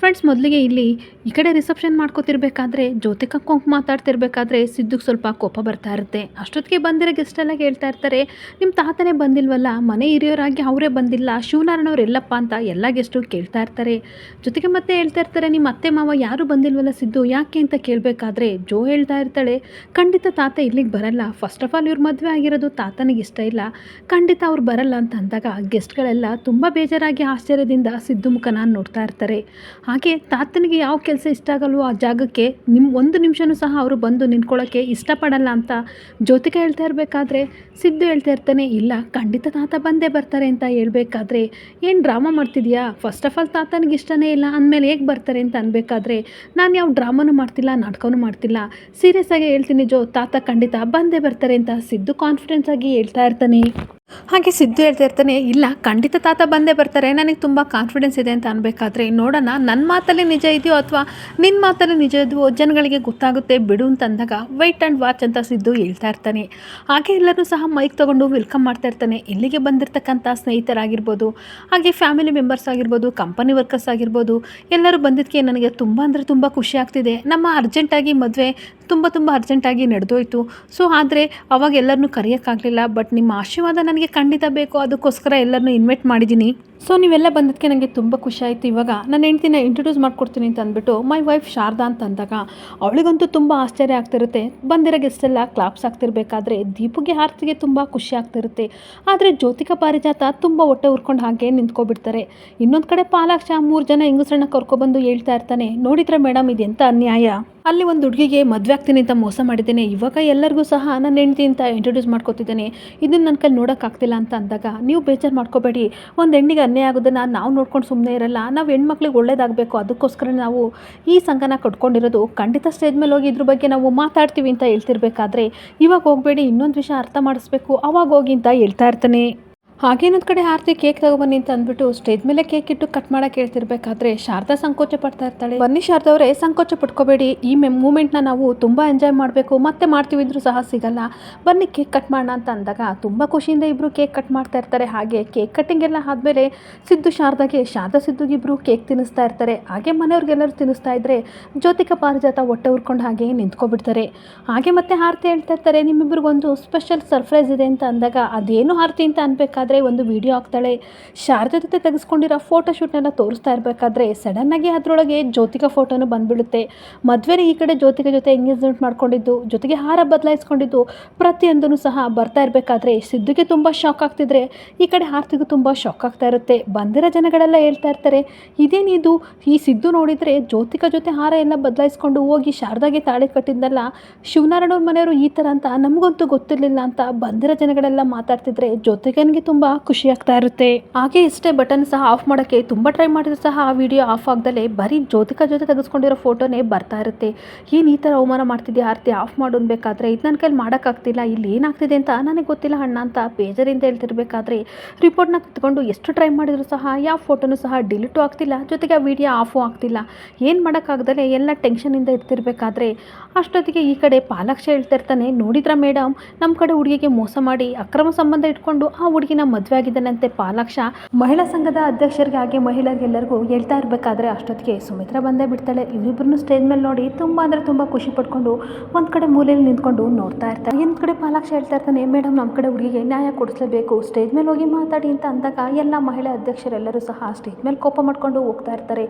Friends ಮೊದಲಿಗೆ ಇಲ್ಲಿ ಈ ಕಡೆ ರಿಸೆಪ್ಷನ್ ಮಾಡ್ಕೋತಿರ್ಬೇಕಾದ್ರೆ, ಜ್ಯೋತಿಕ ಕುಂಕು ಮಾತಾಡ್ತಿರ್ಬೇಕಾದ್ರೆ ಸಿದ್ದುಗೆ ಸ್ವಲ್ಪ ಕೋಪ ಬರ್ತಾ ಇರುತ್ತೆ. ಅಷ್ಟೊತ್ತಿಗೆ ಬಂದಿರೋ ಗೆಸ್ಟೆಲ್ಲ ಹೇಳ್ತಾ ಇರ್ತಾರೆ ನಿಮ್ಮ ತಾತನೇ ಬಂದಿಲ್ವಲ್ಲ? ಮನೆ ಹಿರಿಯೋರಾಗಿ ಅವರೇ ಬಂದಿಲ್ಲ ಶಿವನಾರಾಯಣವ್ರು ಎಲ್ಲಪ್ಪ ಅಂತ ಎಲ್ಲ ಗೆಸ್ಟು ಕೇಳ್ತಾ ಇರ್ತಾರೆ. ಜೊತೆಗೆ ಮತ್ತೆ ಹೇಳ್ತಾ ಇರ್ತಾರೆ, ನಿಮ್ಮ ಅತ್ತೆ ಮಾವ ಯಾರು ಬಂದಿಲ್ವಲ್ಲ ಸಿದ್ದು? ಯಾಕೆ ಅಂತ ಕೇಳಬೇಕಾದ್ರೆ ಜೋ ಹೇಳ್ತಾ ಇರ್ತಾಳೆ, ಖಂಡಿತ ತಾತ ಇಲ್ಲಿಗೆ ಬರಲ್ಲ. ಫಸ್ಟ್ ಆಫ್ ಆಲ್ ಇವ್ರ ಮದುವೆ ಆಗಿರೋದು ತಾತನಿಗೆ ಇಷ್ಟ ಇಲ್ಲ. ಖಂಡಿತ ಅವ್ರು ಬರಲ್ಲ ಅಂತ ಅಂದಾಗ ಗೆಸ್ಟ್ಗಳೆಲ್ಲ ತುಂಬ ಬೇಜಾರಾಗಿ ಆಶ್ಚರ್ಯದಿಂದ ಸಿದ್ದು ಮುಖನ ನೋಡ್ತಾ ಇರ್ತಾರೆ. ಹಾಗೆ ತಾತನಿಗೆ ಯಾವ ಕೆಲಸ ಇಷ್ಟ ಆಗಲ್ವೋ ಆ ಜಾಗಕ್ಕೆ ನಿಮ್ಮ ಒಂದು ನಿಮಿಷನೂ ಸಹ ಅವರು ಬಂದು ನಿಂತ್ಕೊಳ್ಳೋಕ್ಕೆ ಇಷ್ಟಪಡಲ್ಲ ಅಂತ ಜ್ಯೋತಿಕ ಹೇಳ್ತಾ ಇರಬೇಕಾದ್ರೆ ಸಿದ್ದು ಹೇಳ್ತಾ ಇರ್ತಾನೆ, ಇಲ್ಲ, ಖಂಡಿತ ತಾತ ಬಂದೇ ಬರ್ತಾರೆ ಅಂತ ಹೇಳ್ಬೇಕಾದ್ರೆ ಏನು ಡ್ರಾಮಾ ಮಾಡ್ತಿದ್ಯಾ? ಫಸ್ಟ್ ಆಫ್ ಆಲ್ ತಾತನಿಗೆ ಇಷ್ಟನೇ ಇಲ್ಲ, ಅಂದಮೇಲೆ ಹೇಗೆ ಬರ್ತಾರೆ ಅಂತ ಅನ್ಬೇಕಾದ್ರೆ ನಾನು ಯಾವ ಡ್ರಾಮಾನು ಮಾಡ್ತಿಲ್ಲ, ನಾಟಕನೂ ಮಾಡ್ತಿಲ್ಲ. ಸೀರಿಯಸ್ ಆಗಿ ಹೇಳ್ತೀನಿ ಜೋ, ತಾತ ಖಂಡಿತ ಬಂದೇ ಬರ್ತಾರೆ ಅಂತ ಸಿದ್ದು ಕಾನ್ಫಿಡೆನ್ಸ್ ಆಗಿ ಹೇಳ್ತಾ ಇರ್ತಾನೆ. ಹಾಗೆ ಸಿದ್ದು ಹೇಳ್ತಾ ಇರ್ತಾನೆ, ಇಲ್ಲ, ಖಂಡಿತ ತಾತ ಬಂದೇ ಬರ್ತಾರೆ, ನನಗೆ ತುಂಬ ಕಾನ್ಫಿಡೆನ್ಸ್ ಇದೆ ಅಂತ ಅನ್ಬೇಕಾದ್ರೆ ನೋಡೋಣ ನನ್ನ ಮಾತಲ್ಲಿ ನಿಜ ಇದೆಯೋ ಅಥವಾ ನಿನ್ನ ಮಾತಲ್ಲಿ ನಿಜ ಇದೆಯೋ ಜನಗಳಿಗೆ ಗೊತ್ತಾಗುತ್ತೆ ಬಿಡು ಅಂತ ಅಂದಾಗ ವೈಟ್ ಆ್ಯಂಡ್ ವಾಚ್ ಅಂತ ಸಿದ್ದು ಹೇಳ್ತಾ ಇರ್ತಾನೆ. ಹಾಗೆ ಎಲ್ಲರೂ ಸಹ ಮೈಕ್ ತೊಗೊಂಡು ವೆಲ್ಕಮ್ ಮಾಡ್ತಾ ಇರ್ತಾನೆ. ಇಲ್ಲಿಗೆ ಬಂದಿರತಕ್ಕಂಥ ಸ್ನೇಹಿತರಾಗಿರ್ಬೋದು, ಹಾಗೆ ಫ್ಯಾಮಿಲಿ ಮೆಂಬರ್ಸ್ ಆಗಿರ್ಬೋದು ಕಂಪನಿ ವರ್ಕರ್ಸ್ ಆಗಿರ್ಬೋದು, ಎಲ್ಲರೂ ಬಂದಿದ್ದಕ್ಕೆ ನನಗೆ ತುಂಬ ಅಂದರೆ ತುಂಬ ಖುಷಿ ಆಗ್ತಿದೆ. ನಮ್ಮ ಅರ್ಜೆಂಟಾಗಿ ಮದುವೆ ತುಂಬ ತುಂಬ ಅರ್ಜೆಂಟಾಗಿ ನಡೆದೋಯ್ತು. ಸೊ ಆದರೆ ಅವಾಗ ಎಲ್ಲರನ್ನೂ ಕರೆಯೋಕ್ಕಾಗಲಿಲ್ಲ ಬಟ್ ನಿಮ್ಮ ಆಶೀರ್ವಾದ ನನಗೆ ಖಂಡಿತ ಬೇಕು. ಅದಕ್ಕೋಸ್ಕರ ಎಲ್ಲರನ್ನೂ ಇನ್ವೈಟ್ ಮಾಡಿದ್ದೀನಿ. ಸೊ ನೀವೆಲ್ಲ ಬಂದದಕ್ಕೆ ನನಗೆ ತುಂಬ ಖುಷಿ ಆಯಿತು. ಇವಾಗ ನನ್ನ ಹೆಂಡ್ತಿನ ಇಂಟ್ರೊಡ್ಯೂಸ್ ಮಾಡ್ಕೊಡ್ತೀನಿ ಅಂತ ಅಂದ್ಬಿಟ್ಟು ಮೈ ವೈಫ್ ಶಾರದಾ ಅಂತ ಅಂದಾಗ ಅವಳಿಗಂತೂ ತುಂಬ ಆಶ್ಚರ್ಯ ಆಗ್ತಿರುತ್ತೆ. ಬಂದಿರೋ ಗೆಸ್ಟ್ ಎಲ್ಲ ಕ್ಲಾಪ್ಸ್ ಆಗ್ತಿರ್ಬೇಕಾದ್ರೆ ದೀಪುಗೆ ಆರ್ತಿಗೆ ತುಂಬ ಖುಷಿ ಆಗ್ತಿರುತ್ತೆ. ಆದರೆ ಜ್ಯೋತಿಕ ಪಾರಿಜಾತ ತುಂಬ ಹೊಟ್ಟೆ ಉರ್ಕೊಂಡು ಹಾಗೆ ನಿಂತ್ಕೊಬಿಡ್ತಾರೆ. ಇನ್ನೊಂದು ಕಡೆ ಪಾಲಾಕ್ಷ ಮೂರು ಜನ ಹೆಂಗಸರನ್ನ ಕರ್ಕೊಬಂದು ಹೇಳ್ತಾ ಇರ್ತಾನೆ. ನೋಡಿದ್ರೆ ಮೇಡಮ್ ಇದೆಂತ ಅನ್ಯಾಯ? ಅಲ್ಲಿ ಒಂದು ಹುಡುಗಿಗೆ ಮದುವೆ ಆಗ್ತೀನಿ ಅಂತ ಮೋಸ ಮಾಡಿದ್ದೇನೆ. ಇವಾಗ ಎಲ್ಲರಿಗೂ ಸಹ ನನ್ನ ಹೆಂಡತಿ ಅಂತ ಇಂಟ್ರೊಡ್ಯೂಸ್ ಮಾಡ್ಕೊತಿದ್ದೇನೆ. ಇದನ್ನು ನನ್ನ ಕೈಲಿ ನೋಡೋಕ್ಕಾಗ್ತಿಲ್ಲ ಅಂತ ಅಂದಾಗ ನೀವು ಬೇಜಾರು ಮಾಡ್ಕೋಬೇಡಿ. ಒಂದು ಹೆಣ್ಣಿಗೆ ಅನ್ಯಾಯ ಆಗೋದನ್ನು ನಾವು ನೋಡ್ಕೊಂಡು ಸುಮ್ಮನೆ ಇರಲ್ಲ. ನಾವು ಹೆಣ್ಮಕ್ಳಿಗೆ ಒಳ್ಳೇದಾಗಬೇಕು. ಅದಕ್ಕೋಸ್ಕರ ನಾವು ಈ ಸಂಘನ ಕಟ್ಕೊಂಡಿರೋದು. ಖಂಡಿತ ಸ್ಟೇಜ್ ಮೇಲೆ ಹೋಗಿ ಇದ್ರ ಬಗ್ಗೆ ನಾವು ಮಾತಾಡ್ತೀವಿ ಅಂತ ಹೇಳ್ತಿರ್ಬೇಕಾದ್ರೆ ಇವಾಗ ಹೋಗಬೇಡಿ. ಇನ್ನೊಂದು ವಿಷಯ ಅರ್ಥ ಮಾಡಿಸ್ಬೇಕು. ಅವಾಗ ಹೋಗಿ ಅಂತ ಹೇಳ್ತಾ ಇರ್ತಾನೆ. ಹಾಗೆ ಇನ್ನೊಂದು ಕಡೆ ಆರತಿ ಕೇಕ್ ತಗೊಬನ್ನಿ ಅಂತ ಅಂದ್ಬಿಟ್ಟು ಸ್ಟೇಜ್ ಮೇಲೆ ಕೇಕ್ ಇಟ್ಟು ಕಟ್ ಮಾಡಕ್ಕೆ ಹೇಳ್ತಿರ್ಬೇಕಾದ್ರೆ ಶಾರದಾ ಸಂಕೋಚ ಪಡ್ತಾ ಇರ್ತಾಳೆ. ಬನ್ನಿ ಶಾರದಾ ಅವರೇ, ಸಂಕೋಚ ಪಟ್ಕೋಬೇಡಿ ಈ ಮೂಮೆಂಟ್ನ ನಾವು ತುಂಬ ಎಂಜಾಯ್ ಮಾಡಬೇಕು. ಮತ್ತೆ ಮಾಡ್ತೀವಿ ಇದ್ರೂ ಸಹ ಸಿಗಲ್ಲ. ಬನ್ನಿ ಕೇಕ್ ಕಟ್ ಮಾಡೋಣ ಅಂತ ಅಂದಾಗ ತುಂಬ ಖುಷಿಯಿಂದ ಇಬ್ಬರು ಕೇಕ್ ಕಟ್ ಮಾಡ್ತಾ ಇರ್ತಾರೆ. ಹಾಗೆ ಕೇಕ್ ಕಟ್ಟಿಂಗ್ ಎಲ್ಲ ಆದಮೇಲೆ ಸಿದ್ದು ಶಾರದಾಗೆ, ಶಾರದಾ ಸಿದ್ದುಗಿಬ್ರು ಕೇಕ್ ತಿನ್ನಿಸ್ತಾ ಇರ್ತಾರೆ. ಹಾಗೆ ಮನೆಯವ್ರಿಗೆಲ್ಲರೂ ತಿನ್ನಿಸ್ತಾ ಇದ್ರೆ ಜ್ಯೋತಿಕ ಪಾರಿಜಾತ ಹೊಟ್ಟೆ ಉರ್ಕೊಂಡು ಹಾಗೆ ನಿಂತ್ಕೊಬಿಡ್ತಾರೆ. ಹಾಗೆ ಮತ್ತೆ ಆರತಿ ಹೇಳ್ತಾ ಇರ್ತಾರೆ, ನಿಮ್ಮಿಬ್ರಿಗೊಂದು ಸ್ಪೆಷಲ್ ಸರ್ಪ್ರೈಸ್ ಇದೆ ಅಂತ ಅಂದಾಗ ಅದೇನು ಆರತಿ ಅಂತ ಅನ್ಬೇಕಾದ್ರೆ ಒಂದು ವಿಡಿಯೋ ಹಾಕ್ತಾಳೆ. ಶಾರದಾ ಜೊತೆ ತೆಗೆಸ್ಕೊಂಡಿರೋ ಫೋಟೋ ಶೂಟ್ನೆಲ್ಲ ತೋರಿಸ್ತಾ ಇರಬೇಕಾದ್ರೆ ಸಡನ್ನಾಗಿ ಅದರೊಳಗೆ ಜ್ಯೋತಿಕಾ ಫೋಟೋನು ಬಂದ್ಬಿಡುತ್ತೆ. ಮದುವೆನೇ ಈ ಕಡೆ ಜ್ಯೋತಿಕ ಜೊತೆ ಎಂಗೇಜ್ಮೆಂಟ್ ಮಾಡ್ಕೊಂಡಿದ್ದು, ಜೊತೆಗೆ ಹಾರ ಬದಲಾಯಿಸ್ಕೊಂಡಿದ್ದು ಪ್ರತಿಯೊಂದೂ ಸಹ ಬರ್ತಾ ಇರಬೇಕಾದ್ರೆ ಸಿದ್ದುಗೆ ತುಂಬ ಶಾಕ್ ಆಗ್ತಿದ್ರೆ, ಈ ಕಡೆ ಆರ್ತಿಗೂ ತುಂಬ ಶಾಕ್ ಆಗ್ತಾ ಇರುತ್ತೆ. ಬಂದಿರೋ ಜನಗಳೆಲ್ಲ ಹೇಳ್ತಾ ಇರ್ತಾರೆ ಇದೇನಿದು ಈ ಸಿದ್ದು ನೋಡಿದರೆ ಜ್ಯೋತಿಕಾ ಜೊತೆ ಹಾರ ಎಲ್ಲ ಬದಲಾಯಿಸ್ಕೊಂಡು ಹೋಗಿ ಶಾರದಾಗೆ ತಾಳಿ ಕಟ್ಟಿದ್ದಲ್ಲ ಶಿವನಾರಾಯಣವ್ರ ಮನೆಯವರು ಈ ಥರ ಅಂತ ನಮಗಂತೂ ಗೊತ್ತಿರಲಿಲ್ಲ ಅಂತ ಬಂದಿರೋ ಜನಗಳೆಲ್ಲ ಮಾತಾಡ್ತಿದ್ರೆ ಜ್ಯೋತಿಕನಿಗೆ ತುಂಬ ಖುಷಿ ಆಗ್ತಾ ಇರುತ್ತೆ. ಹಾಗೆ ಇಷ್ಟೇ ಬಟನ್ ಸಹ ಆಫ್ ಮಾಡೋಕ್ಕೆ ತುಂಬ ಟ್ರೈ ಮಾಡಿದ್ರು ಸಹ ಆ ವಿಡಿಯೋ ಆಫ್ ಆಗ್ದಲೇ ಬರೀ ಜ್ಯೋತಿಕ ಜೊತೆ ತೆಗೆಸ್ಕೊಂಡಿರೋ ಫೋಟೋನೇ ಬರ್ತಾ ಇರುತ್ತೆ. ಏನು ಈ ಥರ ಅವಮಾನ ಮಾಡ್ತಿದ್ದೆ ಆರತಿ? ಆಫ್ ಮಾಡು ಅನ್ಬೇಕಾದ್ರೆ ಇದು ನನ್ನ ಕೈಲಿ ಮಾಡೋಕ್ಕಾಗ್ತಿಲ್ಲ ಇಲ್ಲಿ ಏನಾಗ್ತಿದೆ ಅಂತ ನನಗೆ ಗೊತ್ತಿಲ್ಲ ಅಣ್ಣ ಅಂತ ಬೇಜಾರಿಂದ ಹೇಳ್ತಿರ್ಬೇಕಾದ್ರೆ ರಿಪೋರ್ಟ್ನ ಕಿತ್ಕೊಂಡು ಎಷ್ಟು ಟ್ರೈ ಮಾಡಿದ್ರು ಸಹ ಯಾವ ಫೋಟೋನು ಸಹ ಡಿಲೀಟು ಆಗ್ತಿಲ್ಲ, ಜೊತೆಗೆ ಆ ವಿಡಿಯೋ ಆಫು ಆಗ್ತಿಲ್ಲ. ಏನು ಮಾಡೋಕ್ಕಾಗ್ದಲೇ ಎಲ್ಲ ಟೆನ್ಷನಿಂದ ಇರ್ತಿರ್ಬೇಕಾದ್ರೆ ಅಷ್ಟೊತ್ತಿಗೆ ಈ ಕಡೆ ಪಾಲಕ್ಷ ಹೇಳ್ತಾ ಇರ್ತಾನೆ, ನೋಡಿದ್ರ ಮೇಡಮ್ ನಮ್ಮ ಕಡೆ ಹುಡುಗಿಗೆ ಮೋಸ ಮಾಡಿ ಅಕ್ರಮ ಸಂಬಂಧ ಇಟ್ಕೊಂಡು ಆ ಹುಡುಗಿನ ಮದುವೆ ಆಗಿದ್ದಾನಂತೆ ಪಾಲಾಕ್ಷ. ಮಹಿಳಾ ಸಂಘದ ಅಧ್ಯಕ್ಷರಿಗೆ ಹಾಗೆ ಮಹಿಳೆಯರಿಗೆಲ್ಲರಿಗೂ ಹೇಳ್ತಾ ಇರಬೇಕಾದ್ರೆ ಅಷ್ಟೊತ್ತಿಗೆ ಸುಮಿತ್ರಾ ಬಂದೇ ಬಿಡ್ತಾಳೆ. ಇವರಿಬ್ಬರನ್ನು ಸ್ಟೇಜ್ ಮೇಲೆ ನೋಡಿ ತುಂಬ ಅಂದರೆ ತುಂಬ ಖುಷಿ ಪಡ್ಕೊಂಡು ಒಂದು ಕಡೆ ಮೂಲೆಯಲ್ಲಿ ನಿಂತ್ಕೊಂಡು ನೋಡ್ತಾ ಇರ್ತಾರೆ ಇನ್ನೊಂದು ಕಡೆ ಪಾಲಾಕ್ಷ ಹೇಳ್ತಾ ಇರ್ತಾನೆ ಮೇಡಮ್ ನಮ್ಮ ಕಡೆ ಹುಡುಗಿಗೆ ನ್ಯಾಯ ಕೊಡಿಸಲೇಬೇಕು. ಸ್ಟೇಜ್ ಮೇಲೆ ಹೋಗಿ ಮಾತಾಡಿ ಅಂತ ಅಂದಾಗ ಎಲ್ಲ ಮಹಿಳಾ ಅಧ್ಯಕ್ಷರೆಲ್ಲರೂ ಸಹ ಸ್ಟೇಜ್ ಮೇಲೆ ಕೋಪ ಮಾಡ್ಕೊಂಡು ಹೋಗ್ತಾ ಇರ್ತಾರೆ.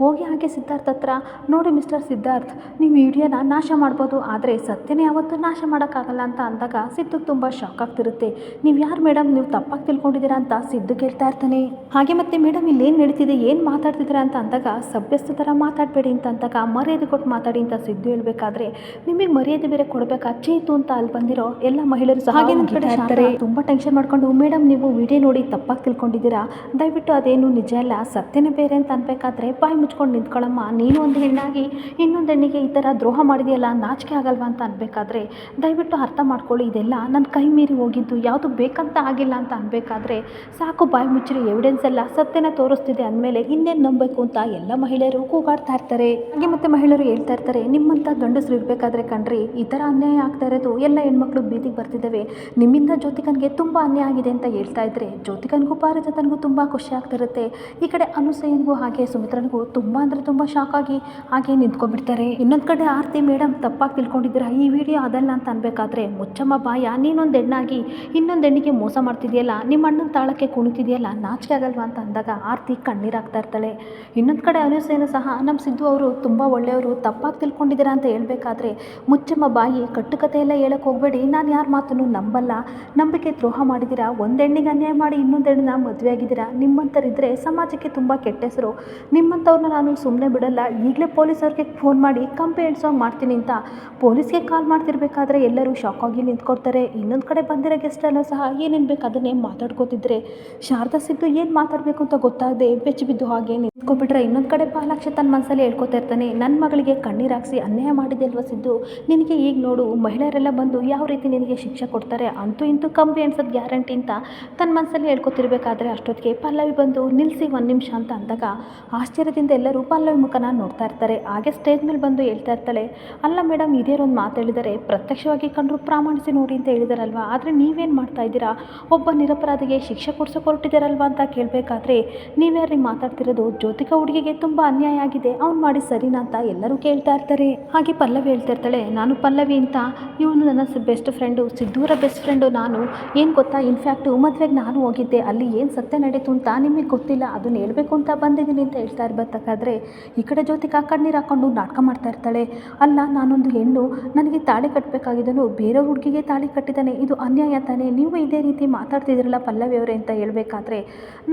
ಹೋಗಿ ಹಾಗೆ ಸಿದ್ಧಾರ್ಥ ಹತ್ರ, ನೋಡಿ ಮಿಸ್ಟರ್ ಸಿದ್ಧಾರ್ಥ್, ನೀವು ವಿಡಿಯೋನ ನಾಶ ಮಾಡ್ಬೋದು. ಆದರೆ ಸತ್ಯನೇ ಯಾವತ್ತೂ ನಾಶ ಮಾಡೋಕ್ಕಾಗಲ್ಲ ಅಂತ ಅಂದಾಗ ಸಿದ್ದು ತುಂಬ ಶಾಕ್ ಆಗ್ತಿರುತ್ತೆ. ನೀವು ಯಾರು ಮೇಡಮ್ ನೀವು ತಪ್ಪಾಗಿ ತಿಳ್ಕೊಂಡಿದ್ದೀರಾ ಅಂತ ಸಿದ್ದು ಕೇಳ್ತಾ ಇರ್ತಾನೆ. ಹಾಗೆ ಮತ್ತೆ ಮೇಡಮ್ ಇಲ್ಲಿ ಏನು ನಡೀತಿದೆ ಏನು ಮಾತಾಡ್ತಿದ್ದೀರಾ ಅಂತ ಅಂದಾಗ ಸಭ್ಯಸ್ಥ ಥರ ಮಾತಾಡಬೇಡಿ ಅಂತ ಅಂದಾಗ ಮರ್ಯಾದೆ ಕೊಟ್ಟು ಮಾತಾಡಿ ಅಂತ ಸಿದ್ದು ಹೇಳಬೇಕಾದ್ರೆ ನಿಮಗೆ ಮರ್ಯಾದೆ ಬೇರೆ ಕೊಡಬೇಕು? ಅಚ್ಚೆ ಇತ್ತು ಅಂತ ಅಲ್ಲಿ ಬಂದಿರೋ ಎಲ್ಲ ಮಹಿಳೆಯರು ಸಹ ಹಾಗೆ ನನ್ನ ಕಡೆ ಇರ್ತಾರೆ ತುಂಬ ಟೆನ್ಷನ್ ಮಾಡ್ಕೊಂಡು ಮೇಡಮ್ ನೀವು ವಿಡಿಯೋ ನೋಡಿ ತಪ್ಪಾಗಿ ತಿಳ್ಕೊಂಡಿದ್ದೀರಾ? ದಯವಿಟ್ಟು ಅದೇನು ನಿಜ ಅಲ್ಲ ಸತ್ಯನೇ ಬೇರೆ ಅಂತ ಅನ್ಬೇಕಾದ್ರೆ ಬಾಯಿ ಮುಚ್ಕೊಂಡು ನಿಂತ್ಕೊಳ್ಳಮ್ಮ ನೀನು ಒಂದು ಹೆಣ್ಣಾಗಿ ಇನ್ನೊಂದು ಹೆಣ್ಣಿಗೆ ಈ ಥರ ದ್ರೋಹ ಮಾಡಿದೆಯಲ್ಲ ನಾಚಿಕೆ ಆಗಲ್ವಾ ಅಂತ ಅನ್ಬೇಕಾದ್ರೆ ದಯವಿಟ್ಟು ಅರ್ಥ ಮಾಡ್ಕೊಳ್ಳಿ ಇದೆಲ್ಲ ನನ್ನ ಕೈ ಮೀರಿ ಹೋಗಿದ್ದು ಯಾವುದು ಬೇಕಂತ ಆಗಿಲ್ಲ ಅಂತ ಅನ್ಬೇಕು. ಹೇಳಬೇಕಾದ್ರೆ ಸಾಕು ಬಾಯಿ ಮುಚ್ಚಿರಿ ಎವಿಡೆನ್ಸ್ ಎಲ್ಲ ಸತ್ಯನ ತೋರಿಸ್ತಿದೆ ಅಂದಮೇಲೆ ಇನ್ನೇನು ನಂಬಬೇಕು ಅಂತ ಎಲ್ಲ ಮಹಿಳೆಯರು ಕೂಗಾಡ್ತಾ ಇರ್ತಾರೆ. ಹಾಗೆ ಮತ್ತೆ ಮಹಿಳೆಯರು ಹೇಳ್ತಾ ಇರ್ತಾರೆ ನಿಮ್ಮಂಥ ಗಂಡಸರು ಇರಬೇಕಾದ್ರೆ ಕಣ್ರಿ, ಈ ಥರ ಅನ್ಯಾಯ ಆಗ್ತಾ ಇರೋದು ಎಲ್ಲ ಹೆಣ್ಮಕ್ಳು ಬೀದಿಗೆ ಬರ್ತಿದ್ದಾವೆ ನಿಮ್ಮಿಂದ ಜ್ಯೋತಿಕನ್ಗೆ ತುಂಬ ಅನ್ಯಾಯ ಆಗಿದೆ ಅಂತ ಹೇಳ್ತಾ ಇದ್ರೆ ಜ್ಯೋತಿಕನ್ಗೂ ಪಾರಿಜಾತನಿಗೂ ತುಂಬ ಖುಷಿ ಆಗ್ತಿರುತ್ತೆ ಈ ಕಡೆ ಅನುಸಯನ್ಗೂ ಹಾಗೆ ಸುಮಿತ್ರನಿಗೂ ತುಂಬ ಅಂದರೆ ತುಂಬ ಶಾಕ್ ಆಗಿ ಹಾಗೆ ನಿಂತ್ಕೊಂಡ್ಬಿಡ್ತಾರೆ. ಇನ್ನೊಂದು ಕಡೆ ಆರತಿ ಮೇಡಮ್ ತಪ್ಪಾಗಿ ತಿಳ್ಕೊಂಡಿದ್ದೀರಾ, ಈ ವಿಡಿಯೋ ಅದಲ್ಲ ಅಂತ ಅನ್ಬೇಕಾದ್ರೆ ಮುಚ್ಚಮ್ಮ ಬಾಯ, ನೀನೊಂದು ಹೆಣ್ಣಾಗಿ ಇನ್ನೊಂದು ಹೆಣ್ಣಿಗೆ ಮೋಸ ಮಾಡ್ತಿದೆಯಲ್ಲ ನಿಮ್ಮ ಅಣ್ಣನ ತಾಳಕ್ಕೆ ಕುಣಿತಿದೆಯಲ್ಲ? ನಾಚಿಕೆ ಆಗಲ್ವಾ ಅಂತ ಅಂದಾಗ ಆರ್ತಿ ಕಣ್ಣೀರಾಗ್ತಾ ಇರ್ತಾಳೆ. ಇನ್ನೊಂದು ಕಡೆ ಅನುಸೇನು ಸಹ ನಮ್ಮ ಸಿದ್ದು ಅವರು ತುಂಬ ಒಳ್ಳೆಯವರು, ತಪ್ಪಾಗಿ ತಿಳ್ಕೊಂಡಿದ್ದೀರಾ ಅಂತ ಹೇಳಬೇಕಾದ್ರೆ ಮುಚ್ಚಮ್ಮ ಬಾಯಿ ಕಟ್ಟುಕತೆ ಎಲ್ಲ ಹೇಳಕ್ಕೆ ಹೋಗಬೇಡಿ. ನಾನು ಯಾರ ಮಾತನ್ನು ನಂಬಲ್ಲ. ನಂಬಿಕೆ ದ್ರೋಹ ಮಾಡಿದ್ದೀರಾ? ಒಂದೆಣ್ಣಿಗೆ ಅನ್ಯಾಯ ಮಾಡಿ ಇನ್ನೊಂದು ಹೆಣ್ಣನ್ನ ಮದುವೆ ಆಗಿದ್ದೀರಾ? ನಿಮ್ಮಂಥರಿದ್ದರೆ ಸಮಾಜಕ್ಕೆ ತುಂಬ ಕೆಟ್ಟ ಹೆಸರು. ನಿಮ್ಮಂಥವ್ರನ್ನ ನಾನು ಸುಮ್ಮನೆ ಬಿಡಲ್ಲ. ಈಗಲೇ ಪೊಲೀಸವ್ರಿಗೆ ಫೋನ್ ಮಾಡಿ ಕಂಪ್ಲೇಂಟ್ಸೋ ಮಾಡ್ತೀನಿ ಅಂತ ಪೊಲೀಸ್ಗೆ ಕಾಲ್ ಮಾಡ್ತಿರ್ಬೇಕಾದ್ರೆ ಎಲ್ಲರೂ ಶಾಕ್ ಆಗಿ ನಿಂತ್ಕೊಡ್ತಾರೆ ಇನ್ನೊಂದು ಕಡೆ ಬಂದಿರೋ ಗೆಸ್ಟ್ ಎಲ್ಲ ಸಹ ಏನೇನು ಬೇಕು ಅದನ್ನೇ ಮಾತಾಡ್ಕೋತಿದ್ರೆ ಶಾರದಾ ಸಿದ್ದು ಏನು ಮಾತಾಡಬೇಕು ಅಂತ ಗೊತ್ತಾಗದೆ ಬೆಚ್ಚಿ ಬಿದ್ದು ಹಾಗೆ ನಿಂತ್ಕೊಬಿಟ್ರೆ ಇನ್ನೊಂದು ಕಡೆ ಪಾಲಾಕ್ಷ ತನ್ನ ಮನಸ್ಸಲ್ಲಿ ಹೇಳ್ಕೊತಾ ಇರ್ತಾನೆ ನನ್ನ ಮಗಳಿಗೆ ಕಣ್ಣೀರಾಕ್ಸಿ ಅನ್ಯಾಯ ಮಾಡಿದೆ ಅಲ್ವಾ ಸಿದ್ದು? ನಿನಗೆ ಈಗ ನೋಡು, ಮಹಿಳೆಯರೆಲ್ಲ ಬಂದು ಯಾವ ರೀತಿ ನಿನಗೆ ಶಿಕ್ಷೆ ಕೊಡ್ತಾರೆ? ಅಂತೂ ಇಂತೂ ಕಂಬಿ ಅನ್ಸೋದು ಗ್ಯಾರಂಟಿ ಅಂತ ತನ್ನ ಮನಸ್ಸಲ್ಲಿ ಹೇಳ್ಕೊತಿರ್ಬೇಕಾದ್ರೆ ಅಷ್ಟೊತ್ತಿಗೆ ಪಲ್ಲವಿ ಬಂದು ನಿಲ್ಲಿಸಿ ಒಂದು ನಿಮಿಷ ಅಂತ ಅಂದಾಗ ಆಶ್ಚರ್ಯದಿಂದ ಎಲ್ಲರೂ ಪಲ್ಲವಿ ಮುಖನ ನೋಡ್ತಾ ಇರ್ತಾರೆ. ಹಾಗೆ ಸ್ಟೇಜ್ ಮೇಲೆ ಬಂದು ಹೇಳ್ತಾ ಇರ್ತಾಳೆ, ಅಲ್ಲ ಮೇಡಮ್ ಇದೇ ಒಂದು ಮಾತು ಹೇಳಿದರೆ ಪ್ರತ್ಯಕ್ಷವಾಗಿ ಕಂಡ್ರು ಪ್ರಾಮಾಣಿಸಿ ನೋಡಿ ಅಂತ ಹೇಳಿದಾರಲ್ವ? ಆದರೆ ನೀವೇನು ಮಾಡ್ತಾ ಇದ್ದೀರಾ? ಒಬ್ಬ ನಿರಪರಾಧಿಗೆ ಶಿಕ್ಷೆ ಕೊಡ್ಸೋಕೆ ಹೊರಟಿದ್ದೀರಲ್ವ ಅಂತ ಕೇಳಬೇಕಾದ್ರೆ ನೀವ್ಯಾರೀ ಮಾತಾಡ್ತಿರೋದು? ಜ್ಯೋತಿಕಾ ಹುಡುಗಿಗೆ ತುಂಬ ಅನ್ಯಾಯ ಆಗಿದೆ. ಅವ್ನು ಮಾಡಿ ಸರಿನಾ ಅಂತ ಎಲ್ಲರೂ ಕೇಳ್ತಾ ಇರ್ತಾರೆ. ಹಾಗೆ ಪಲ್ಲವಿ ಹೇಳ್ತಾ ಇರ್ತಾಳೆ, ನಾನು ಪಲ್ಲವಿ ಅಂತ. ಇವನು ನನ್ನ ಬೆಸ್ಟ್ ಫ್ರೆಂಡು ಸಿದ್ದೂರ ಬೆಸ್ಟ್ ಫ್ರೆಂಡು ನಾನು. ಏನು ಗೊತ್ತಾ? ಇನ್ಫ್ಯಾಕ್ಟ್ ಮದುವೆಗೆ ನಾನು ಹೋಗಿದ್ದೆ. ಅಲ್ಲಿ ಏನು ಸತ್ಯ ನಡೀತು ಅಂತ ನಿಮಗೆ ಗೊತ್ತಿಲ್ಲ. ಅದನ್ನು ಹೇಳಬೇಕು ಅಂತ ಬಂದಿದ್ದೀನಿ ಅಂತ ಹೇಳ್ತಾ ಇರ್ಬೇಕಾದ್ರೆ, ಈ ಕಡೆ ಜ್ಯೋತಿಕಾ ಕಣ್ಣೀರು ಹಾಕೊಂಡು ನಾಟಕ ಮಾಡ್ತಾ ಇರ್ತಾಳೆ. ಅಲ್ಲ, ನಾನೊಂದು ಹೆಣ್ಣು. ನನಗೆ ತಾಳಿ ಕಟ್ಟಬೇಕಾಗಿದ್ದನು ಬೇರೆ ಹುಡುಗಿಗೆ ತಾಳಿ ಕಟ್ಟಿದ್ದಾನೆ. ಇದು ಅನ್ಯಾಯ ತಾನೇ? ನೀವು ಇದೇ ರೀತಿ ಮಾತಾಡ್ತಿದ್ದೀರಲ್ಲ ಪಲ್ಲವಿ ಅವರೇ ಅಂತ ಹೇಳಬೇಕಾದ್ರೆ,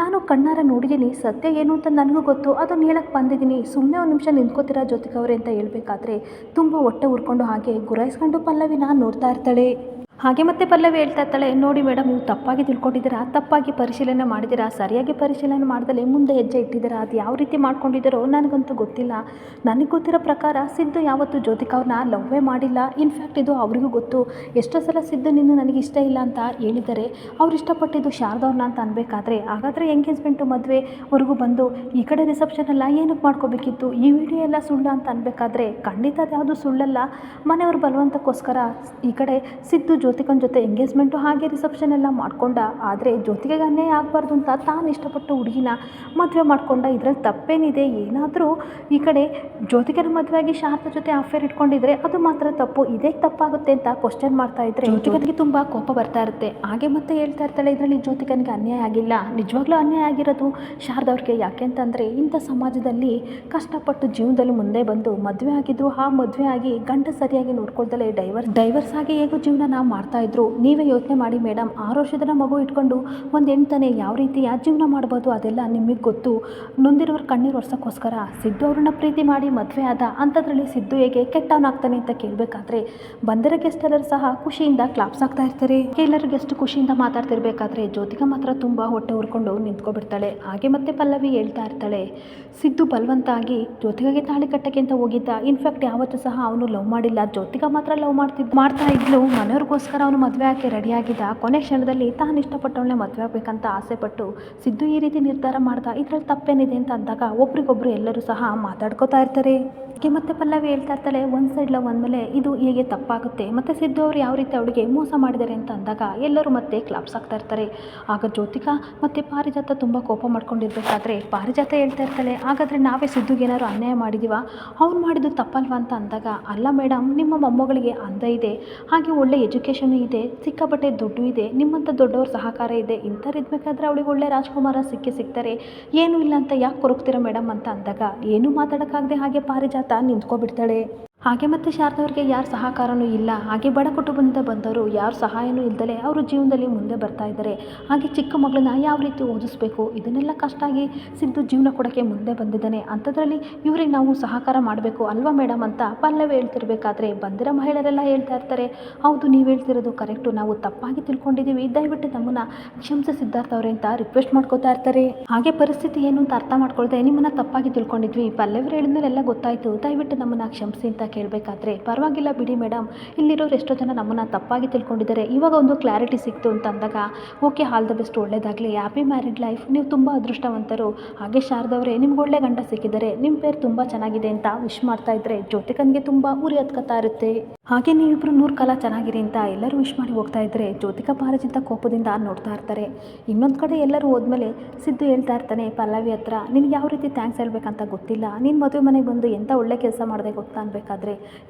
ನಾನು ಕಣ್ಣಾರ ನೋಡಿದ್ದೀನಿ. ಸತ್ಯ ಏನು ಅಂತ ನನಗೂ ಗೊತ್ತು. ಅದನ್ನು ಹೇಳಕ್ಕೆ ಬಂದಿದ್ದೀನಿ. ಸುಮ್ಮನೆ ಒಂದು ನಿಮಿಷ ನಿಂತ್ಕೋತೀರಾ ಜ್ಯೋತಿಕಾ ಅವರೇ ಅಂತ ಹೇಳ್ಬೇಕಾದ್ರೆ ತುಂಬ ಹೊಟ್ಟೆ ಉರ್ಕೊಂಡು ಹಾಗೆ ಗುರಾಯಿಸ್ಕೊಂಡು ಪಲ್ಲವಿನ ನೋಡ್ತಾ ಇರ್ತಾಳೆ. ಹಾಗೆ ಮತ್ತೆ ಪಲ್ಲವಿ ಹೇಳ್ತಾ ಇರ್ತಾಳೆ, ನೋಡಿ ಮೇಡಮ್ ನೀವು ತಪ್ಪಾಗಿ ತಿಳ್ಕೊಂಡಿದ್ದೀರಾ? ತಪ್ಪಾಗಿ ಪರಿಶೀಲನೆ ಮಾಡಿದ್ದೀರಾ? ಸರಿಯಾಗಿ ಪರಿಶೀಲನೆ ಮಾಡ್ದಲೇ ಮುಂದೆ ಹೆಜ್ಜೆ ಇಟ್ಟಿದ್ದೀರಾ? ಅದು ಯಾವ ರೀತಿ ಮಾಡ್ಕೊಂಡಿದ್ದೀರೋ ನನಗಂತೂ ಗೊತ್ತಿಲ್ಲ. ನನಗೆ ಗೊತ್ತಿರೋ ಪ್ರಕಾರ ಸಿದ್ದು ಯಾವತ್ತೂ ಜ್ಯೋತಿಕ ಅವ್ರನ್ನ ಲವ್ವೇ ಮಾಡಿಲ್ಲ. ಇನ್ಫ್ಯಾಕ್ಟ್ ಇದು ಅವರಿಗೂ ಗೊತ್ತು. ಎಷ್ಟೋ ಸಲ ಸಿದ್ದು ನಿನ್ನ ನನಗೆ ಇಷ್ಟ ಇಲ್ಲ ಅಂತ ಹೇಳಿದ್ದಾರೆ. ಅವ್ರು ಇಷ್ಟಪಟ್ಟಿದ್ದು ಶಾರದವ್ರನ್ನ ಅಂತ ಅನ್ಬೇಕಾದ್ರೆ. ಹಾಗಾದರೆ ಎಂಗೇಜ್ಮೆಂಟು ಮದುವೆವರೆಗೂ ಬಂದು ಈ ಕಡೆ ರಿಸೆಪ್ಷನ್ ಎಲ್ಲ ಏನಕ್ಕೆ ಮಾಡ್ಕೋಬೇಕಿತ್ತು? ಈ ವಿಡಿಯೋ ಎಲ್ಲ ಸುಳ್ಳು ಅಂತ ಅನ್ಬೇಕಾದ್ರೆ ಖಂಡಿತ ಅದು ಯಾವುದು ಸುಳ್ಳಲ್ಲ. ಮನೆಯವ್ರು ಬಲವಂತಕ್ಕೋಸ್ಕರ ಈ ಕಡೆ ಸಿದ್ದು ಜ್ಯೋತಿಕನ ಜೊತೆ ಎಂಗೇಜ್ಮೆಂಟು ಹಾಗೆ ರಿಸೆಪ್ಷನ್ ಎಲ್ಲ ಮಾಡ್ಕೊಂಡ ಆದರೆ ಜ್ಯೋತಿಗೆಗೆ ಅನ್ಯಾಯ ಆಗಬಾರ್ದು ಅಂತ ತಾನು ಇಷ್ಟಪಟ್ಟು ಹುಡುಗಿನ ಮದುವೆ ಮಾಡ್ಕೊಂಡ ಇದರಲ್ಲಿ ತಪ್ಪೇನಿದೆ ಏನಾದರೂ ಈ ಕಡೆ ಜ್ಯೋತಿಕನ ಮದುವೆಯಾಗಿ ಶಾರದಾ ಜೊತೆ ಅಫೇರ್ ಇಟ್ಕೊಂಡಿದ್ರೆ ಅದು ಮಾತ್ರ ತಪ್ಪು ಇದೇ ತಪ್ಪಾಗುತ್ತೆ ಅಂತ ಕ್ವಶನ್ ಮಾಡ್ತಾ ಇದ್ರೆ ಜ್ಯೋತಿಕನಿಗೆ ತುಂಬ ಕೋಪ ಬರ್ತಾ ಇರುತ್ತೆ. ಹಾಗೆ ಮತ್ತೆ ಹೇಳ್ತಾ ಇರ್ತಾಳೆ ಇದರಲ್ಲಿ ಜ್ಯೋತಿಕನಿಗೆ ಅನ್ಯಾಯ ಆಗಿಲ್ಲ. ನಿಜವಾಗ್ಲೂ ಅನ್ಯಾಯ ಆಗಿರೋದು ಶಾರದವ್ರಿಗೆ ಯಾಕೆ ಅಂತಂದರೆ ಇಂಥ ಸಮಾಜದಲ್ಲಿ ಕಷ್ಟಪಟ್ಟು ಜೀವನದಲ್ಲಿ ಮುಂದೆ ಬಂದು ಮದುವೆ ಆಗಿದ್ರು ಆ ಮದುವೆ ಆಗಿ ಗಂಡ ಸರಿಯಾಗಿ ನೋಡ್ಕೊಳ್ತಲೇ ಡೈವರ್ಸ್ ಡೈವರ್ಸ್ ಆಗಿ ಹೇಗೂ ಜೀವನ ನಾವು ಮಾಡ್ತಾ ಇದ್ರು. ನೀವೇ ಯೋಚನೆ ಮಾಡಿ ಮೇಡಮ್ ಆರು ವರ್ಷದ ಮಗು ಇಟ್ಕೊಂಡು ಒಂದು ಹೆಣ್ತಾನೆ ಯಾವ ರೀತಿ ಯಾವ ಜೀವನ ಮಾಡ್ಬೋದು ಅದೆಲ್ಲ ನಿಮಗೆ ಗೊತ್ತು. ನೊಂದಿರೋರು ಕಣ್ಣೀರು ಒರ್ಸೋಕ್ಕೋಸ್ಕರ ಸಿದ್ದು ಅವ್ರನ್ನ ಪ್ರೀತಿ ಮಾಡಿ ಮದುವೆ ಆದ ಅಂಥದ್ರಲ್ಲಿ ಸಿದ್ದು ಹೇಗೆ ಕೆಟ್ಟವನಾಗ್ತಾನೆ ಅಂತ ಕೇಳಬೇಕಾದ್ರೆ, ಬಂದಿರೋ ಗೆಸ್ಟ್ ಎಲ್ಲರೂ ಸಹ ಖುಷಿಯಿಂದ ಕ್ಲಾಪ್ಸ್ ಆಗ್ತಾ ಇರ್ತಾರೆ. ಎಲ್ಲರೂ ಗೆಸ್ಟ್ ಖುಷಿಯಿಂದ ಮಾತಾಡ್ತಿರ್ಬೇಕಾದ್ರೆ ಜ್ಯೋತಿಗ ಮಾತ್ರ ತುಂಬ ಹೊಟ್ಟೆ ಉರ್ಕೊಂಡು ನಿಂತ್ಕೊಬಿಡ್ತಾಳೆ. ಹಾಗೆ ಮತ್ತೆ ಪಲ್ಲವಿ ಹೇಳ್ತಾ ಇರ್ತಾಳೆ, ಸಿದ್ದು ಬಲವಂತ ಆಗಿ ತಾಳಿ ಕಟ್ಟಕ್ಕೆ ಹೋಗಿದ್ದ, ಇನ್ಫ್ಯಾಕ್ಟ್ ಯಾವತ್ತೂ ಸಹ ಅವನು ಲವ್ ಮಾಡಿಲ್ಲ. ಜ್ಯೋತಿಗ ಮಾತ್ರ ಲವ್ ಮಾಡ್ತಿದ್ದ ಮಾಡ್ತಾ ಇದ್ಲು ಮನೆಯವ್ರಿಗೋಸ್ಕರ. ಅವನು ಮದುವೆ ಆಗಿ ರೆಡಿಯಾಗಿದ್ದ ಕೊನೆ ಕ್ಷಣದಲ್ಲಿ ತಾನು ಇಷ್ಟಪಟ್ಟವಳನ್ನ ಮದುವೆ ಆಗಬೇಕಂತ ಆಸೆಪಟ್ಟು ಸಿದ್ದು ಈ ರೀತಿ ನಿರ್ಧಾರ ಮಾಡ್ದ, ಇದರಲ್ಲಿ ತಪ್ಪೇನಿದೆ ಅಂತ ಅಂದಾಗ ಒಬ್ರಿಗೊಬ್ರು ಎಲ್ಲರೂ ಸಹ ಮಾತಾಡ್ಕೋತಾ ಇರ್ತಾರೆ. ಕೆ ಮತ್ತೆ ಪಲ್ಲವಿ ಹೇಳ್ತಾ ಇರ್ತಾಳೆ, ಒಂದು ಸೈಡ್ ಲವ್ ಅಂದಮೇಲೆ ಇದು ಹೇಗೆ ತಪ್ಪಾಗುತ್ತೆ? ಮತ್ತು ಸಿದ್ದು ಅವರು ಯಾವ ರೀತಿ ಅವಳಿಗೆ ಮೋಸ ಮಾಡಿದ್ದಾರೆ ಅಂತ ಅಂದಾಗ ಎಲ್ಲರೂ ಮತ್ತೆ ಕ್ಲಾಪ್ಸ್ ಆಗ್ತಾ ಇರ್ತಾರೆ. ಆಗ ಜ್ಯೋತಿಕಾ ಮತ್ತು ಪಾರಿಜಾತ ತುಂಬ ಕೋಪ ಮಾಡ್ಕೊಂಡಿರ್ಬೇಕಾದ್ರೆ ಪಾರಿಜಾತ ಹೇಳ್ತಾ ಇರ್ತಾಳೆ, ಹಾಗಾದರೆ ನಾವೇ ಸಿದ್ದುಗೆ ಏನಾದ್ರು ಅನ್ಯಾಯ ಮಾಡಿದೀವ? ಅವ್ನು ಮಾಡಿದ್ದು ತಪ್ಪಲ್ವಾ? ಅಂತ ಅಂದಾಗ, ಅಲ್ಲ ಮೇಡಮ್ ನಿಮ್ಮ ಮೊಮ್ಮಗಳಿಗೆ ಅಂದ ಇದೆ. ಹಾಗೆ ಒಳ್ಳೆ ಎಜುಕೇಷನು ಇದೆ, ಸಿಕ್ಕಾಪಟ್ಟೆ ದುಡ್ಡು ಇದೆ, ನಿಮ್ಮಂಥ ದೊಡ್ಡವ್ರ ಸಹಕಾರ ಇದೆ ಇಂಥವ್ರು ಇದ್ಬೇಕಾದ್ರೆ ಅವಳಿಗೆ ಒಳ್ಳೆ ರಾಜ್ಕುಮಾರ ಸಿಕ್ಕೇ ಸಿಗ್ತಾರೆ ಏನೂ ಇಲ್ಲ ಅಂತ ಯಾಕೆ ಕೊರಗ್ತೀರಾ ಮೇಡಮ್ ಅಂತ ಅಂದಾಗ, ಏನೂ ಮಾತಾಡೋಕ್ಕಾಗದೆ ಹಾಗೆ ಪಾರಿಜಾತ ನಿಂತ್ಕೊಬಿಡ್ತಾಳೆ. ಹಾಗೆ ಮತ್ತು ಶಾರದವ್ರಿಗೆ ಯಾರ ಸಹಕಾರನೂ ಇಲ್ಲ. ಹಾಗೆ ಬಡ ಕುಟುಂಬದಿಂದ ಬಂದವರು ಯಾರ ಸಹಾಯನೂ ಇಲ್ದಲೆ ಅವರು ಜೀವನದಲ್ಲಿ ಮುಂದೆ ಬರ್ತಾ ಇದ್ದಾರೆ. ಹಾಗೆ ಚಿಕ್ಕ ಮಗಳನ್ನ ಯಾವ ರೀತಿ ಓದಿಸ್ಬೇಕು? ಇದನ್ನೆಲ್ಲ ಕಷ್ಟ ಆಗಿ ಸಿದ್ದು ಜೀವನ ಕೊಡೋಕ್ಕೆ ಮುಂದೆ ಬಂದಿದ್ದಾನೆ. ಅಂಥದ್ರಲ್ಲಿ ಇವ್ರಿಗೆ ನಾವು ಸಹಕಾರ ಮಾಡಬೇಕು ಅಲ್ವಾ ಮೇಡಮ್ ಅಂತ ಪಲ್ಲವಿ ಹೇಳ್ತಿರ್ಬೇಕಾದ್ರೆ ಬಂದಿರೋ ಮಹಿಳೆಯರೆಲ್ಲ ಹೇಳ್ತಾ ಇರ್ತಾರೆ. ಹೌದು, ನೀವು ಹೇಳ್ತಿರೋದು ಕರೆಕ್ಟು ನಾವು ತಪ್ಪಾಗಿ ತಿಳ್ಕೊಂಡಿದ್ದೀವಿ. ದಯವಿಟ್ಟು ನಮ್ಮನ್ನು ಕ್ಷಮಿಸಿ ಸಿದ್ಧಾರ್ಥ ಅವರೇ ಅಂತ ರಿಕ್ವೆಸ್ಟ್ ಮಾಡ್ಕೋತಾ ಇರ್ತಾರೆ. ಹಾಗೆ ಪರಿಸ್ಥಿತಿ ಏನು ಅಂತ ಅರ್ಥ ಮಾಡ್ಕೊಳ್ದೆ ನಿಮ್ಮನ್ನು ತಪ್ಪಾಗಿ ತಿಳ್ಕೊಂಡಿದ್ವಿ. ಪಲ್ಲವರು ಹೇಳಿದ್ಮೇಲೆ ಎಲ್ಲ ಗೊತ್ತಾಯಿತು. ದಯವಿಟ್ಟು ನಮ್ಮನ್ನು ಕ್ಷಮಿಸಿ ಅಂತ ಕೇಳಬೇಕಾದ್ರೆ, ಪರವಾಗಿಲ್ಲ ಬಿಡಿ ಮೇಡಮ್ ಇಲ್ಲಿರೋರು ಎಷ್ಟೋ ಜನ ನಮ್ಮನ್ನು ತಪ್ಪಾಗಿ ತಿಳ್ಕೊಂಡಿದ್ದಾರೆ. ಇವಾಗ ಒಂದು ಕ್ಲಾರಿಟಿ ಸಿಕ್ತು ಅಂತ ಅಂದಾಗ, ಓಕೆ, ಆಲ್ ದ ಬೆಸ್ಟ್, ಒಳ್ಳೇದಾಗಲಿ. Happy married life. ನೀವು ತುಂಬ ಅದೃಷ್ಟವಂತರು. ಹಾಗೆ ಶಾರದವರೇ ನಿಮ್ಗೆ ಒಳ್ಳೆ ಗಂಡ ಸಿಕ್ಕಿದ್ದಾರೆ ನಿಮ್ಮ ಪೇರು ತುಂಬ ಚೆನ್ನಾಗಿದೆ ಅಂತ ವಿಶ್ ಮಾಡ್ತಾ ಇದ್ರೆ ಜ್ಯೋತಿಕನ್ಗೆ ತುಂಬ ಉರಿ ಹತ್ಕೊತಾ ಇರುತ್ತೆ. ಹಾಗೆ ನೀವಿಬ್ರು ನೂರು ಕಾಲ ಚೆನ್ನಾಗಿರಿ ಅಂತ ಎಲ್ಲರೂ ವಿಶ್ ಮಾಡಿ ಹೋಗ್ತಾ ಇದ್ರೆ, ಜ್ಯೋತಿಕಾ ಪಾರಜಿತ ಕೋಪದಿಂದ ನೋಡ್ತಾ ಇರ್ತಾರೆ. ಇನ್ನೊಂದು ಕಡೆ ಎಲ್ಲರೂ ಹೋದ್ಮೇಲೆ ಸಿದ್ದು ಹೇಳ್ತಾ ಇರ್ತಾನೆ, ಪಲ್ಲವಿ ಹತ್ರ, ನಿನ್ಗೆ ಯಾವ ರೀತಿ ಥ್ಯಾಂಕ್ಸ್ ಹೇಳ್ಬೇಕಂತ ಗೊತ್ತಿಲ್ಲ. ನೀನು ಮದುವೆ ಮನೆಗೆ ಬಂದು ಎಂಥ ಒಳ್ಳೆ ಕೆಲಸ ಮಾಡಿದೆ ಗೊತ್ತಾ?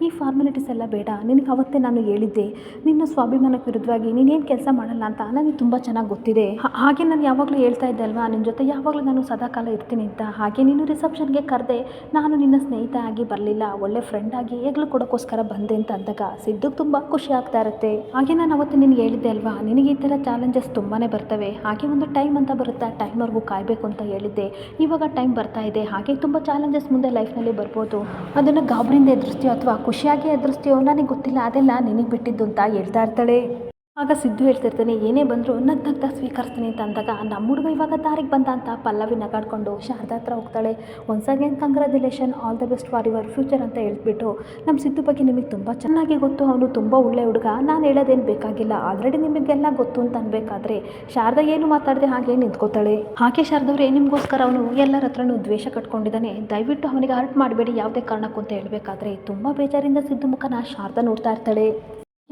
ಈ ಫಾರ್ಮಾಲಿಟೀಸ್ ಎಲ್ಲ ಬೇಡ. ನಿನಗೆ ಅವತ್ತೇ ನಾನು ಹೇಳಿದ್ದೆ. ನಿನ್ನ ಸ್ವಾಭಿಮಾನಕ್ಕೆ ವಿರುದ್ಧವಾಗಿ ನೀನೇನು ಕೆಲಸ ಮಾಡಲ್ಲ ಅಂತ ನನಗೆ ತುಂಬ ಚೆನ್ನಾಗಿ ಗೊತ್ತಿದೆ. ಹಾಗೆ ನಾನು ಯಾವಾಗಲೂ ಹೇಳ್ತಾ ಇದ್ದೆ ಅಲ್ವಾ? ನಿನ್ನ ಜೊತೆ ಯಾವಾಗಲೂ ನಾನು ಸದಾಕಾಲ ಇರ್ತೀನಿ ಅಂತ. ಹಾಗೆ ನೀನು ರಿಸೆಪ್ಷನ್ಗೆ ಕರೆದೆ ನಾನು ನಿನ್ನ ಸ್ನೇಹಿತ ಆಗಿ ಬರಲಿಲ್ಲ. ಒಳ್ಳೆ ಫ್ರೆಂಡ್ ಆಗಿ ಹೆಗ್ಲು ಕೊಡೋಕ್ಕೋಸ್ಕರ ಬಂದೆ ಅಂತ ಅಂದಾಗ ಸಿದ್ದುಗೆ ತುಂಬ ಖುಷಿ ಆಗ್ತಾ ಇರುತ್ತೆ. ಹಾಗೆ ನಾನು ಅವತ್ತು ನಿನಗೆ ಹೇಳಿದ್ದೆ ಅಲ್ವಾ? ನಿನಗೆ ಈ ಥರ ಚಾಲೆಂಜಸ್ ತುಂಬಾ ಬರ್ತವೆ. ಹಾಗೆ ಒಂದು ಟೈಮ್ ಅಂತ ಬರುತ್ತೆ? ಆ ಟೈಮ್ವರೆಗೂ ಕಾಯಬೇಕು ಅಂತ ಹೇಳಿದ್ದೆ. ಇವಾಗ ಟೈಮ್ ಬರ್ತಾ ಇದೆ. ಹಾಗೆ ತುಂಬ ಚಾಲೆಂಜಸ್ ಮುಂದೆ ಲೈಫ್ನಲ್ಲಿ ಬರ್ಬೋದು. ಅದನ್ನು ಗಾಬರಿಯಿಂದ ಎದುರಿಸ್ತೀಯೋ ಅಥವಾ ಖುಷಿಯಾಗಿ ಎದುರಿಸ್ತೀಯೋ ನನಗೆ ಗೊತ್ತಿಲ್ಲ ಅದೆಲ್ಲ ನಿನಗೆ ಬಿಟ್ಟಿದ್ದು ಅಂತ ಹೇಳ್ತಾ ಇರ್ತಾಳೆ. ಆಗ ಸಿದ್ದು ಹೇಳ್ತಿರ್ತಾನೆ, ಏನೇ ಬಂದರೂ ನಗ್ ನಗ್ತಾ ಸ್ವೀಕರಿಸ್ತೀನಿ ಅಂತ ಅಂದಾಗ ನಮ್ಮ ಹುಡುಗ ಇವಾಗ ದಾರಿಗೆ ಬಂದ ಅಂತ ಪಲ್ಲವಿ ನಗಾಡ್ಕೊಂಡು ಶಾರದಾ ಹತ್ರ ಹೋಗ್ತಾಳೆ. Once again congratulation all the best for your future ಅಂತ ಹೇಳ್ಬಿಟ್ಟು ನಮ್ಮ ಸಿದ್ದು ಬಗ್ಗೆ ನಿಮಗೆ ತುಂಬ ಚೆನ್ನಾಗಿ ಗೊತ್ತು. ಅವನು ತುಂಬ ಒಳ್ಳೆ ಹುಡುಗ. ನಾನು ಹೇಳೋದೇನು ಬೇಕಾಗಿಲ್ಲ. ಆಲ್ರೆಡಿ ನಿಮಗೆಲ್ಲ ಗೊತ್ತು ಅಂತ ಅನ್ಬೇಕಾದ್ರೆ ಶಾರದಾ ಏನು ಮಾತಾಡದೆ ಹಾಗೆ ನಿಂತ್ಕೋತಾಳೆ. ಹಾಗೆ ಶಾರದವ್ರೆ ನಿಮಗೋಸ್ಕರ ಅವನು ಎಲ್ಲರ ಹತ್ರನೂ ದ್ವೇಷ ಕಟ್ಕೊಂಡಿದ್ದಾನೆ. ದಯವಿಟ್ಟು ಅವನಿಗೆ ಹರ್ಟ್ ಮಾಡಬೇಡಿ. ಯಾವುದೇ ಕಾರಣಕ್ಕೂ ಅಂತ ಹೇಳಬೇಕಾದ್ರೆ ತುಂಬ ಬೇಜಾರಿಂದ ಸಿದ್ದು ಮುಖನ ಶಾರದಾ ನೋಡ್ತಾ ಇರ್ತಾಳೆ.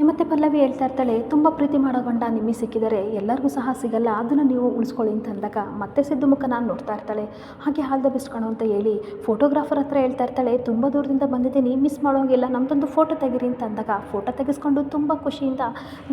ಮತ್ತೆ ಪಲ್ಲವಿ ಹೇಳ್ತಾ ಇರ್ತಾಳೆ, ತುಂಬ ಪ್ರೀತಿ ಮಾಡೋ ಗಂಡ ನಿಮಗೆ ಸಿಕ್ಕಿದರೆ ಎಲ್ಲರಿಗೂ ಸಹ ಸಿಗಲ್ಲ, ಅದನ್ನು ನೀವು ಉಳಿಸ್ಕೊಳ್ಳಿ ಅಂತ ಅಂದಾಗ ಮತ್ತೆ ಸಿದ್ದು ಮುಖ ನಾನು ನೋಡ್ತಾ ಇರ್ತಾಳೆ. ಹಾಗೆ ಹಾಲ್ದ ದ ಬೆಸ್ಟ್ ಕಣೋ ಅಂತ ಹೇಳಿ ಫೋಟೋಗ್ರಾಫರ್ ಹತ್ರ ಹೇಳ್ತಾ ಇರ್ತಾಳೆ, ತುಂಬ ದೂರದಿಂದ ಬಂದಿದ್ದೀನಿ ಮಿಸ್ ಮಾಡೋಂಗಿಲ್ಲ ನಮ್ಮದೊಂದು ಫೋಟೋ ತೆಗೀರಿ ಅಂತ ಅಂದಾಗ ಫೋಟೋ ತೆಗೆಸ್ಕೊಂಡು ತುಂಬ ಖುಷಿಯಿಂದ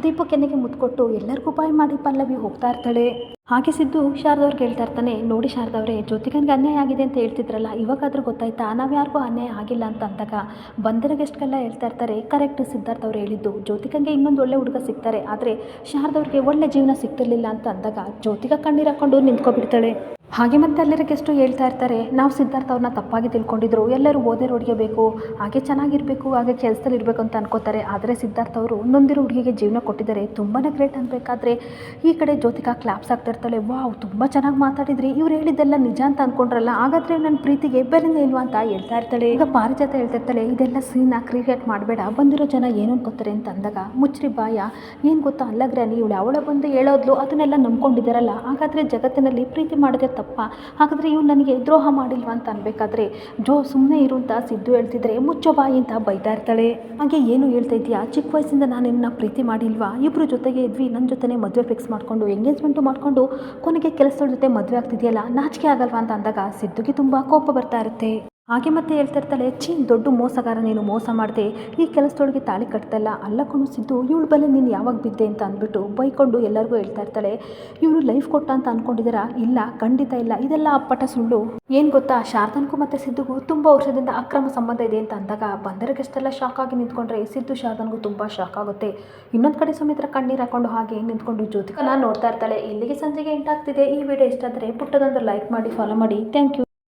ದೀಪಕ್ಕೆನೆಗೆ ಮುತ್ಕೊಟ್ಟು ಎಲ್ಲರಿಗೂ ಬಾಯ್ ಮಾಡಿ ಪಲ್ಲವಿ ಹೋಗ್ತಾ ಇರ್ತಾಳೆ. ಹಾಗೆ ಸಿದ್ದು ಶಾರದವ್ರಿಗೆ ಹೇಳ್ತಾ ಇರ್ತಾನೆ, ನೋಡಿ ಶಾರದವ್ರೆ ಜ್ಯೋತಿಕನ್ಗೆ ಅನ್ಯಾಯ ಆಗಿದೆ ಅಂತ ಹೇಳ್ತಿದ್ರಲ್ಲ, ಇವಾಗಾದ್ರೂ ಗೊತ್ತಾಯ್ತಾ? ನಾವು ಯಾರಿಗೂ ಅನ್ಯಾಯ ಆಗಿಲ್ಲ ಅಂತ ಅಂದಾಗ ಬಂದಿರೋ ಗೆಸ್ಟ್ಗೆಲ್ಲ ಹೇಳ್ತಾ ಇರ್ತಾರೆ. ಕರೆಕ್ಟ್ ಸಿದ್ಧಾರ್ಥ ಅವ್ರು ಹೇಳಿದ್ದು. ಜ್ಯೋತಿಕನ್ಗೆ ಇನ್ನೊಂದು ಒಳ್ಳೆ ಹುಡುಗ ಸಿಗ್ತಾರೆ. ಆದರೆ ಶಾರದವ್ರಿಗೆ ಒಳ್ಳೆ ಜೀವನ ಸಿಗ್ತಿರ್ಲಿಲ್ಲ ಅಂತ ಅಂದಾಗ ಜ್ಯೋತಿಗ ಕಣ್ಣೀರು ಹಾಕ್ಕೊಂಡು ನಿಂತ್ಕೊಬಿಡ್ತಾಳೆ. ಹಾಗೆ ಮತ್ತೆ ಎಲ್ಲರ ಗೆಸ್ಟು ಹೇಳ್ತಾ ಇರ್ತಾರೆ, ನಾವು ಸಿದ್ಧಾರ್ಥ ಅವ್ರನ್ನ ತಪ್ಪಾಗಿ ತಿಳ್ಕೊಂಡಿದ್ರು, ಎಲ್ಲರೂ ಓದೇ ರೋಡ್ಗೆ ಬೇಕು ಹಾಗೆ ಚೆನ್ನಾಗಿರಬೇಕು, ಹಾಗೆ ಕೆಲಸದಲ್ಲಿ ಇರಬೇಕು ಅಂತ ಅನ್ಕೋತಾರೆ. ಆದರೆ ಸಿದ್ಧಾರ್ಥ ಅವರು ನೊಂದಿರೋ ಹುಡುಗಿಗೆ ಜೀವನ ಕೊಟ್ಟಿದ್ದಾರೆ. ತುಂಬಾ ಗ್ರೇಟ್ ಅನ್ಬೇಕಾದ್ರೆ, ಈ ಕಡೆ ಜ್ಯೋತಿಕಾ ಕ್ಲಾಪ್ಸ್ ಆಗ್ತಾ ಇರ್ತಾಳೆ. ವಾವ್, ತುಂಬ ಚೆನ್ನಾಗಿ ಮಾತಾಡಿದ್ರಿ. ಇವ್ರು ಹೇಳಿದ್ದೆಲ್ಲ ನಿಜ ಅಂತ ಅನ್ಕೊಂಡ್ರಲ್ಲ, ಹಾಗಾದ್ರೆ ನನ್ನ ಪ್ರೀತಿಗೆ ಬೆರಿಂದ ಇಲ್ವಾ ಅಂತ ಹೇಳ್ತಾ ಇರ್ತಾಳೆ. ಈಗ ಪಾರಿಜಾತ ಹೇಳ್ತಾ ಇರ್ತಾಳೆ, ಇದೆಲ್ಲ ಸೀನ ಕ್ರಿಯೇಟ್ ಮಾಡಬೇಡ, ಬಂದಿರೋ ಜನ ಏನು ಅನ್ಕೋತಾರೆ? ಅಂತ ಅಂದಾಗ ಮುಚ್ಚ್ರಿ ಬಾಯ, ಏನು ಗೊತ್ತಾ ಅಲ್ಲಗ್ರಾನಿ ಇವಳು ಅವಳ ಬಂದು ಹೇಳೋದ್ಲು, ಅದನ್ನೆಲ್ಲ ನಂಬ್ಕೊಂಡಿದ್ದಾರಲ್ಲ. ಹಾಗಾದರೆ ಜಗತ್ತಿನಲ್ಲಿ ಪ್ರೀತಿ ಮಾಡೋದೇ ತಪ್ಪ. ಹಾಗಾದರೆ ಇವ್ನು ನನಗೆ ದ್ರೋಹ ಮಾಡಿಲ್ವ ಅಂತ ಅನ್ಬೇಕಾದ್ರೆ, ಜೋ ಸುಮ್ಮನೆ ಇರು ಅಂತ ಸಿದ್ದು ಹೇಳ್ತಿದ್ರೆ ಮುಚ್ಚೋ ಬಾಯಿ ಅಂತ ಬೈತಾ ಇರ್ತಾಳೆ. ಹಾಗೆ ಏನು ಹೇಳ್ತಾ ಇದೆಯಾ ಚಿಕ್ಕ ವಯಸ್ಸಿಂದ ನಾನು ನಿನ್ನ ಪ್ರೀತಿ ಮಾಡಿಲ್ವಾ? ಇಬ್ಬರು ಜೊತೆಗೆ ಇದ್ವಿ ನನ್ನ ಜೊತೆ ಮದುವೆ ಫಿಕ್ಸ್ ಮಾಡಿಕೊಂಡು ಎಂಗೇಜ್ಮೆಂಟು ಮಾಡಿಕೊಂಡು, ಕೊನೆಗೆ ಕೆಲಸದ ಜೊತೆ ಮದುವೆ ಆಗ್ತಿದೆಯಲ್ಲ, ನಾಚಿಕೆ ಆಗಲ್ವಾ ಅಂತ ಅಂದಾಗ ಸಿದ್ದುಗೆ ತುಂಬ ಕೋಪ ಬರ್ತಾ ಇರುತ್ತೆ. ಹಾಗೆ ಮತ್ತೆ ಹೇಳ್ತಾ ಇರ್ತಾಳೆ ಚೀನ್ ದೊಡ್ಡ ಮೋಸಗಾರ, ನೀನು ಮೋಸ ಮಾಡಿದೆ. ಈ ಕೆಲಸದೊಳಗೆ ತಾಳಿ ಕಟ್ತಲ್ಲ ಅಲ್ಲ ಕಣು ಸಿದ್ದು, ಇವಳು ಬಲೆ ನೀನು ಯಾವಾಗ ಬಿದ್ದೆ ಅಂತ ಅಂದ್ಬಿಟ್ಟು ಬೈಕೊಂಡು ಎಲ್ಲರಿಗೂ ಹೇಳ್ತಾ ಇರ್ತಾಳೆ. ಇವನು ಲೈಫ್ ಕೊಟ್ಟ ಅಂತ ಅನ್ಕೊಂಡಿದ್ದೀರಾ ಇಲ್ಲ, ಖಂಡಿತ ಇಲ್ಲ. ಇದೆಲ್ಲ ಅಪ್ಪಟ ಸುಳ್ಳು. ಏನು ಗೊತ್ತಾ? ಶಾರದನ್ಗೂ ಮತ್ತೆ ಸಿದ್ದುಗೂ ತುಂಬ ವರ್ಷದಿಂದ ಅಕ್ರಮ ಸಂಬಂಧ ಇದೆ ಅಂತ ಅಂದಾಗ ಬಂದರಿಗೆಷ್ಟೆಲ್ಲ ಶಾಕ್ ಆಗಿ ನಿಂತ್ಕೊಂಡ್ರೆ ಸಿದ್ದು ಶಾರದನ್ಗೂ ತುಂಬ ಶಾಕ್ ಆಗುತ್ತೆ. ಇನ್ನೊಂದು ಕಡೆ ಸುಮಿತ್ರ ಕಣ್ಣೀರು ಹಾಕೊಂಡು ಹಾಗೆ ನಿಂತ್ಕೊಂಡು ಜ್ಯೋತಿಕ ನಾನು ನೋಡ್ತಾ ಇರ್ತಾಳೆ. ಇಲ್ಲಿಗೆ ಸಂಜೆಗೆ ಎಂಟಾಗ್ತಿದೆ. ಈ ವಿಡಿಯೋ ಇಷ್ಟ ಆದರೆ ಪುಟ್ಟದೊಂದು ಲೈಕ್ ಮಾಡಿ ಫಾಲೋ ಮಾಡಿ. Thank you